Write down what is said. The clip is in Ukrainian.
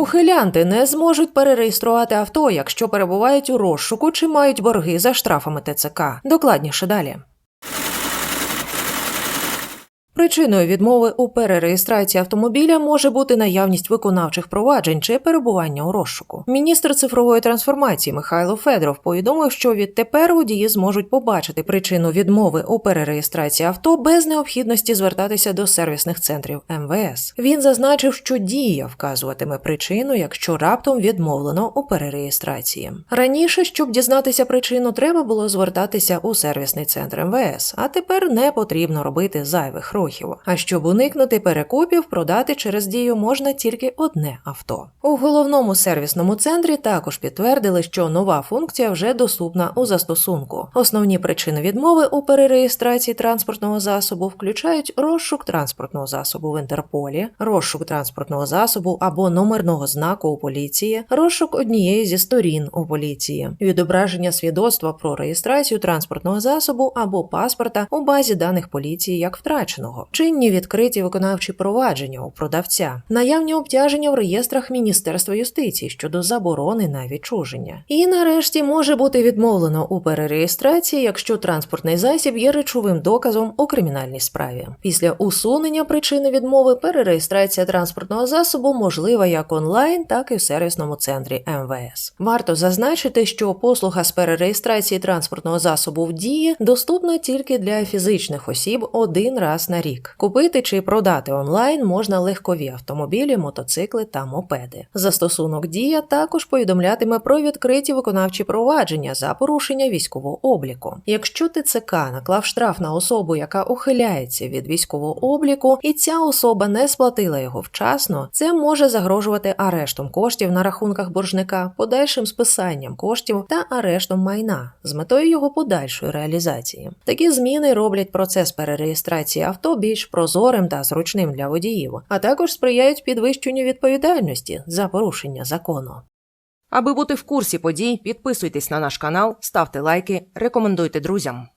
Ухилянти не зможуть перереєструвати авто, якщо перебувають у розшуку чи мають борги за штрафами ТЦК. Докладніше далі. Причиною відмови у перереєстрації автомобіля може бути наявність виконавчих проваджень чи перебування у розшуку. Міністр цифрової трансформації Михайло Федоров повідомив, що відтепер водії зможуть побачити причину відмови у перереєстрації авто без необхідності звертатися до сервісних центрів МВС. Він зазначив, що дія вказуватиме причину, якщо раптом відмовлено у перереєстрації. Раніше, щоб дізнатися причину, треба було звертатися у сервісний центр МВС, а тепер не потрібно робити зайвих рухів. А щоб уникнути перекупів, продати через дію можна тільки одне авто. У головному сервісному центрі також підтвердили, що нова функція вже доступна у застосунку. Основні причини відмови у перереєстрації транспортного засобу включають розшук транспортного засобу в Інтерполі, розшук транспортного засобу або номерного знаку у поліції, розшук однієї зі сторін у поліції, відображення свідоцтва про реєстрацію транспортного засобу або паспорта у базі даних поліції як втраченого, чинні відкриті виконавчі провадження у продавця, наявні обтяження в реєстрах Міністерства юстиції щодо заборони на відчуження. І нарешті може бути відмовлено у перереєстрації, якщо транспортний засіб є речовим доказом у кримінальній справі. Після усунення причини відмови перереєстрація транспортного засобу можлива як онлайн, так і в сервісному центрі МВС. Варто зазначити, що послуга з перереєстрації транспортного засобу в дії доступна тільки для фізичних осіб один раз на рік. Купити чи продати онлайн можна легкові автомобілі, мотоцикли та мопеди. Застосунок Дія також повідомлятиме про відкриті виконавчі провадження за порушення військового обліку. Якщо ТЦК наклав штраф на особу, яка ухиляється від військового обліку, і ця особа не сплатила його вчасно, це може загрожувати арештом коштів на рахунках боржника, подальшим списанням коштів та арештом майна з метою його подальшої реалізації. Такі зміни роблять процес перереєстрації авто більш прозорим та зручним для водіїв, а також сприяють підвищенню відповідальності за порушення закону. Аби бути в курсі подій, підписуйтесь на наш канал, ставте лайки, рекомендуйте друзям.